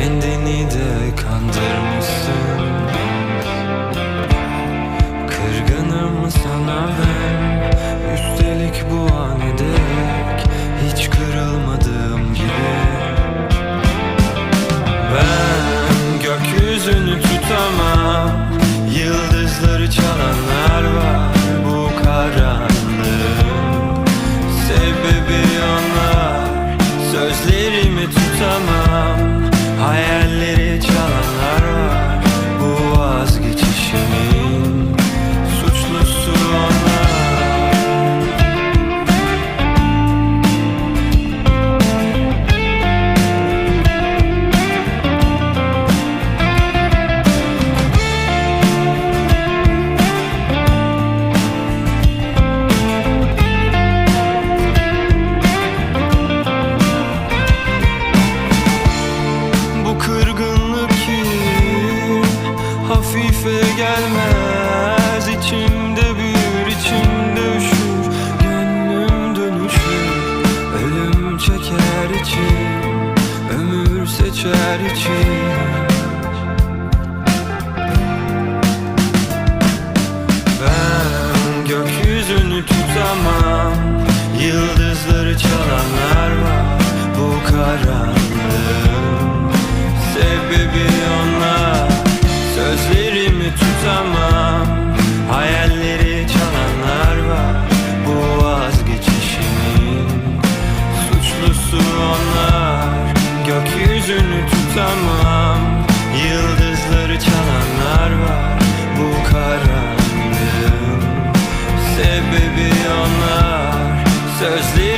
Kendini de kandırmışsın. Kırgınım sana ben. Üstelik bu an dek Hiç kırılmadığım gibi. Ben gökyüzünü tutamam. Yıldızları çalanlar var Bu karanlığın Sebebi onlar. Sözlerimi tutamam Hayalleri Ömür seçer içim. Ben gökyüzünü tutamam. Yıldızları çalanlar var Bu karanlığın Sebebi onlar. Sözlerimi tutamam. Hayalleri çalanlar var Bu vazgeçişimin Suçlusu onlar Gökyüzünü tutamam. Yıldızları çalanlar var Bu karanlığın. Sebebi onlar Sözleri